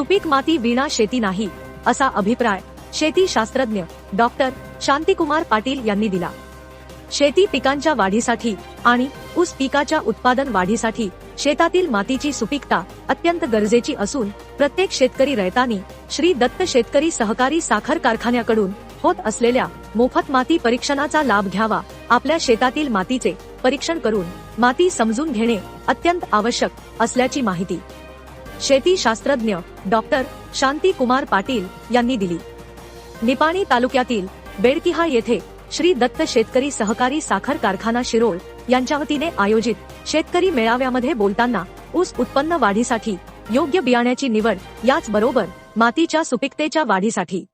सुपीक माती विना शेती नाही असा अभिप्राय शेती शास्त्रज्ञ डॉक्टर शांतिकुमार पाटील यांनी दिला. शेती पिकांच्या वाढीसाठी आणि ऊस पिकाच्या उत्पादन वाढीसाठी शेतातील मातीची सुपीकता अत्यंत गरजेची असून प्रत्येक शेतकरी रयतानी श्री दत्त शेतकरी सहकारी साखर कारखान्याकडून होत असलेल्या मोफत माती परीक्षणाचा लाभ घ्यावा आपल्या शेतातील मातीचे परीक्षण करून माती समजून घेणे अत्यंत आवश्यक असल्याची माहिती शेती शास्त्रज्ञ डॉक्टर शांती कुमार पाटील यांनी दिली. निपाणी तालुक्यातील बेडकिहा येथे श्री दत्त शेतकरी सहकारी साखर कारखाना शिरोळ यांच्या वतीने आयोजित शेतकरी मेळाव्यामध्ये बोलताना ऊस उत्पन्न वाढीसाठी योग्य बियाण्याची निवड याचबरोबर मातीच्या सुपीकतेच्या वाढीसाठी.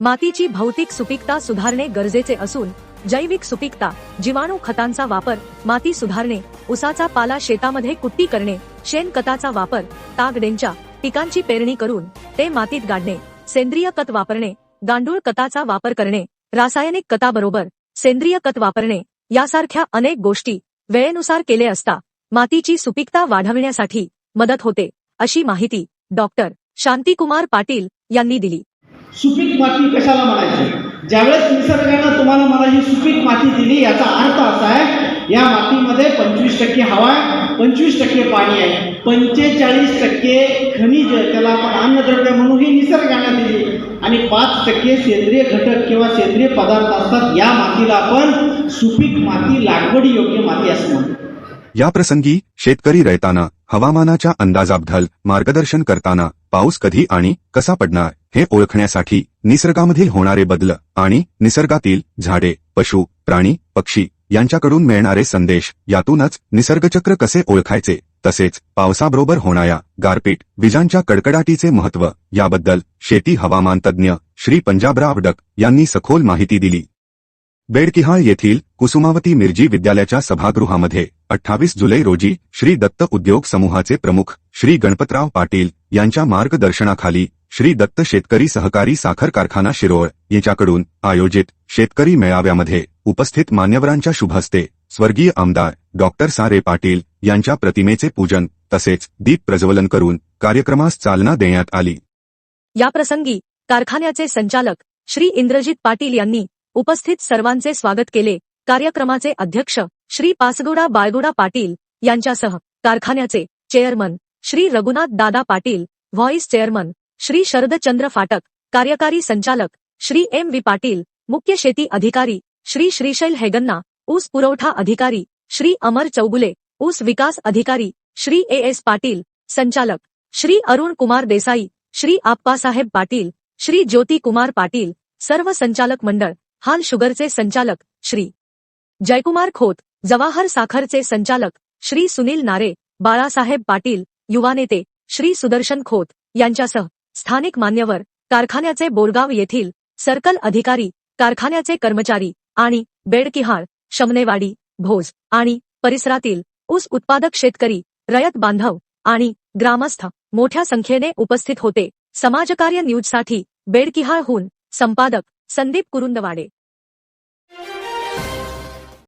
मातीची भौतिक सुपीकता सुधारणे गरजेचे असून जैविक सुपीकता जीवाणू खतांचा वापर माती सुधारणे उसाचा पाला शेतामध्ये कुट्टी करणे शेणखताचा वापर तागडेंच्या पिकांची पेरणी करून ते मातीत गाडणे सेंद्रिय खत वापरणे गांडूळ खताचा वापर करणे रासायनिक खताबरोबर सेंद्रिय खत वापरणे यासारख्या अनेक गोष्टी वेळेनुसार केले असता मातीची सुपीकता वाढविण्यासाठी मदत होते अशी माहिती डॉक्टर शांतिकुमार पाटील यांनी दिली. सुपीक माती कशाला म्हणायची? ज्यावेळेस निसर्गानं तुम्हाला मला ही सुपीक माती दिली याचा अर्थ असा आहे या मातीमध्ये पंचवीस टक्के हवा आहे पंचवीस टक्के पाणी आहे. पंचेचाळीस टक्के खनिज त्याला आपण अन्नद्रव्य म्हणून ही निसर्गानं दिली. आणि पाच टक्के सेंद्रिय घटक किंवा सेंद्रिय पदार्थ असतात या मातीला आपण सुपीक माती लागवडी योग्य माती असं म्हणतो. या प्रसंगी शेतकरी रयताना हवामानाच्या अंदाजाबद्दल मार्गदर्शन करताना पाऊस कधी आणि कसा पडणार? हे ओळखण्यासाठी निसर्गामधील होणारे बदल आणि निसर्गातील झाडे पशु प्राणी पक्षी यांच्याकडून मिळणारे संदेश यातूनच निसर्गचक्र कसे ओळखायचे तसेच पावसाबरोबर होणाऱ्या गारपीट विजांच्या कडकडाटीचे महत्त्व याबद्दल शेती हवामान तज्ज्ञ श्री पंजाबराव डक यांनी सखोल माहिती दिली. बेडकिहाळ येथील कुसुमावती मिरजी विद्यालयाच्या सभागृहामध्ये अठ्ठावीस जुलै रोजी श्री दत्त उद्योग समूहाचे प्रमुख श्री गणपतराव पाटील यांच्या मार्गदर्शनाखाली श्री दत्त शेतकरी सहकारी साखर कारखाना शिरोळ यांच्याकडून आयोजित शेतकरी मेळाव्यामध्ये उपस्थित मान्यवरांच्या शुभहस्ते स्वर्गीय आमदार डॉक्टर सारे पाटील यांच्या प्रतिमेचे पूजन तसेच दीप प्रज्वलन करून कार्यक्रमास चालना देण्यात आली. या प्रसंगी कारखान्याचे संचालक श्री इंद्रजित पाटील यांनी उपस्थित सर्वांचे स्वागत केले. कार्यक्रमाचे अध्यक्ष श्री पासगोडा बाळगोडा पाटील यांच्यासह कारखान्याचे chairman Shri Raghunath Dada Patil vice chairman Shri Sharadchandra Phatak कार्यकारी संचालक श्री एम व्ही पाटील मुख्य शेती अधिकारी श्री श्रीशैल हेगन्ना ऊस पुरवठा अधिकारी श्री अमर चौगुले ऊस विकास अधिकारी श्री ए एस पाटील संचालक श्री अरुण कुमार देसाई श्री आप्पासाहेब पाटील श्री ज्योती कुमार पाटील सर्व संचालक मंडळ हाल शुगरचे संचालक श्री जयकुमार खोत जवाहर साखरचे संचालक श्री सुनील नारे बाळासाहेब पाटील युवा नेते श्री सुदर्शन खोत यांच्यासह स्थानिक मान्यवर कारखान्याचे बोरगाव येथील सर्कल अधिकारी कारखान्याचे कर्मचारी आणि बेडकिहाळ शमनेवाडी भोज आणि परिसरातील ऊस उत्पादक शेतकरी रयत बांधव आणि ग्रामस्थ मोठ्या संख्येने उपस्थित होते. समाजकार्य न्यूजसाठी बेडकिहाळहून संपादक संदीप कुरुंदवाडे.